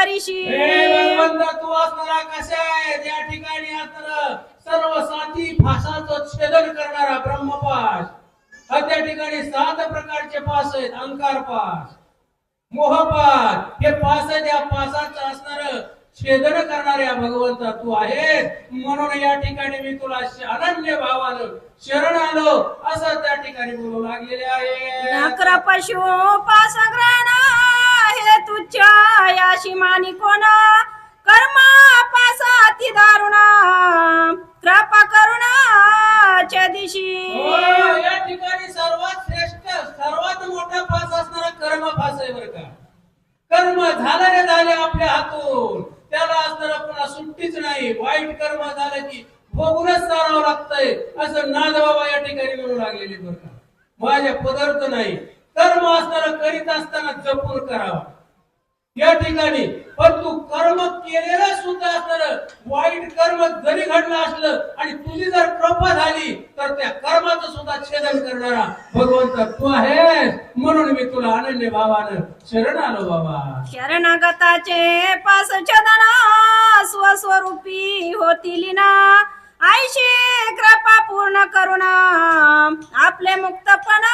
करीशी भगवंत तू असणारा कशा आहे? त्या ठिकाणी असणार सर्व फासाचं छेदन करणारा ब्रह्मपाश. हा त्या ठिकाणी सात प्रकारचे पास आहेत. अंकार पास हे पास आहे त्या पासाचं असणार छेदन करणाऱ्या भगवंता तू आहेस. म्हणून या ठिकाणी मी तुला अनन्य भावानं शरण आलो असं त्या ठिकाणी बोलू लागलेले आहे. नकर मानी कोण दारुण. करुणाच्या दिशी. हो, या ठिकाणी सर्वात श्रेष्ठ सर्वात मोठा पास असणारा कर्म फास आहे बरं का. कर्म झालं रे झाले आपल्या हातून. त्याला असणारा पुन्हा सुट्टीच नाही. वाईट कर्म झालं की भोगूनच चालावं लागतंय. असं नाद बाबा या ठिकाणी म्हणू लागलेले बरं का. माझ्या पदार्थ नाही. कर्म असणारा करीत असताना जपून करावा. या ठिकाणी. पण तू कर्म केलेलं सुद्धा असणार वाईट कर्म जरी घडलं असलं आणि तुझी जर कृपा झाली तर त्या कर्माचं सुद्धा छेदन करणारा भगवंत तू आहेस. म्हणून मी तुला अनन्य भावानं शरण आलो बाबा. शरणागताचे पास छदना स्वस्वरूपी होतील ना. आईशी कृपा पूर्ण करुणा आपले मुक्तपणा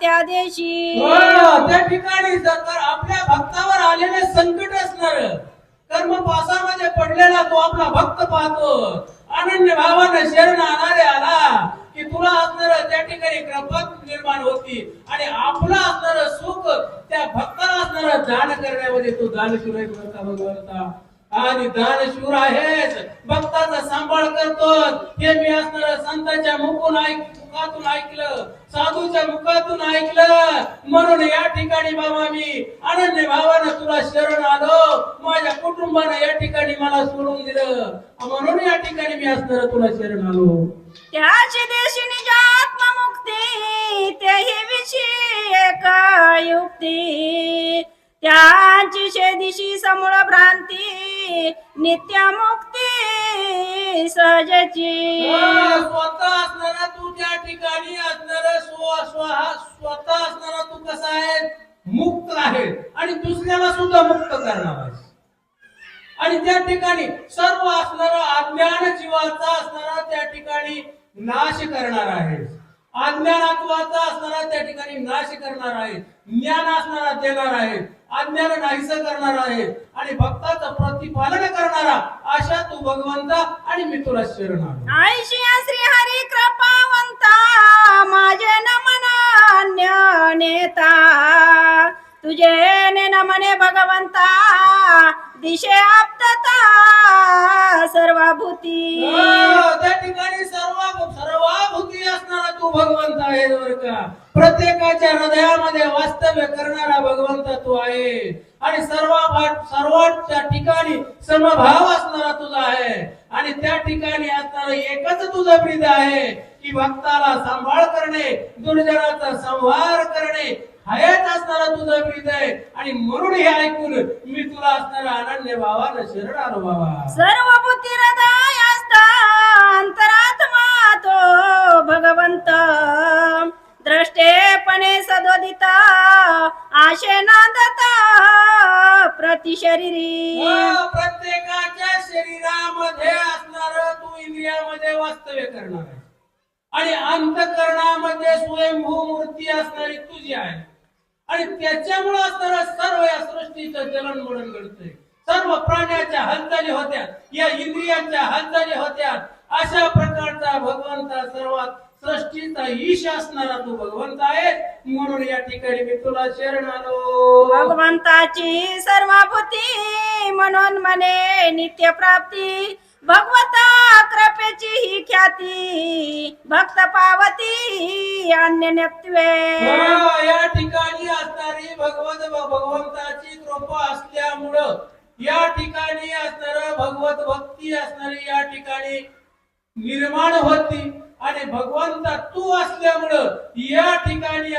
त्या देशी त्या ठिकाणी जर आपल्या भक्तावर आलेले संकट असणार. कर्म पासामध्ये पडलेला तो आपला भक्त पाहतो. अनन्य भावानं शरण आणारे आला की तुला असणार त्या ठिकाणी कृपा निर्माण होती. आणि आपला असणार सुख त्या भक्ताला असणार दान करण्यामध्ये तो दानशूर आहे बरं भगवंता. आणि दानशूर आहेच. भक्ताचा सांभाळ करतो हे मी असणार संतांच्या मुकून ऐक मुखातून ऐकलं साधूच्या मुखातून ऐकलं. म्हणून या ठिकाणी बाबा मी अनन्य भावानं तुला शरण आलो. माझ्या कुटुंबानं या ठिकाणी मला सोडून दिलं. म्हणून या ठिकाणी मी असणार तुला शरण आलो. त्याची देशी निज आत्ममुक्ती तेही विषयी एक युक्ती. त्याची शेदिशी समूळ भ्रांती नित्य मुक्ती सहजची. स्वतः असणारा तू त्या ठिकाणी असणारा स्व स्व- स्वतः असणारा तू कसा आहे? मुक्त आहे. आणि दुसऱ्याला सुद्धा मुक्त करणार आहेस. आणि त्या ठिकाणी सर्व असणारा अज्ञान जीवाचा असणारा त्या ठिकाणी नाश करणार आहे अज्ञानात्वाचा असणारा त्या ठिकाणी नाश करणार आहे. ज्ञान असणारा देणार आहे. अज्ञान नाहीस करणार आहे. आणि भक्ताचं प्रतिपालन करणारा अशा तू भगवंता आणि मी तुला शरण ने भगवंता दिशे आपतता सर्वभूती. हो, त्या ठिकाणी सर्व सर्वाभूती असणारा तू भगवंत आहे बरं का. प्रत्येकाच्या हृदयामध्ये वास्तव्य करणारा भगवंत तू आहे. आणि सर्व सर्वांच्या ठिकाणी समभाव असणारा तुझा आहे. आणि त्या ठिकाणी असणारं एकच तुझं ब्रीद आहे की भक्ताला सांभाळ करणे दुर्जनाचा संहार करणे हयात असणारा तुझं ब्रीद आहे. आणि म्हणून हे ऐकून मी तुला असणारा अनन्य भावानं शरण आलो बाबा सर्वभूती हृदय अंतरात्मा तो भगवंत. द्रष्टेपणे सदोदित आशे नांदता प्रतिशरीरी व प्रत्येकाच्या शरीरामध्ये असणार तू इंद्रियामध्ये वास्तव्य करणार आहे आणि अंतकरणामध्ये स्वयंभू मूर्ती असणारी तुझी आहे. आणि त्याच्यामुळे असणारा सर्व या सृष्टीचं जलनमलन घडतंय. सर्व प्राण्याच्या हालचाली होत्या या इंद्रियांच्या हालचाली होत्या. अशा प्रकारचा भगवंता सर्वात सृष्टीचा ईश असणारा तू भगवंत आहे म्हणून या ठिकाणी मी तुला शरण आलो. भगवंताची सर्वभूती म्हणून म्हणे नित्य प्राप्ती भगवता कृपेची ही ख्याती भक्त पावती अन्य नत्वे या ठिकाणी असणारी भगवत भगवंताची कृपा असल्यामुळं या ठिकाणी असणार भगवत भक्ती असणारी या ठिकाणी निर्माण होती. आणि भगवंता तू असल्यामुळं या ठिकाणी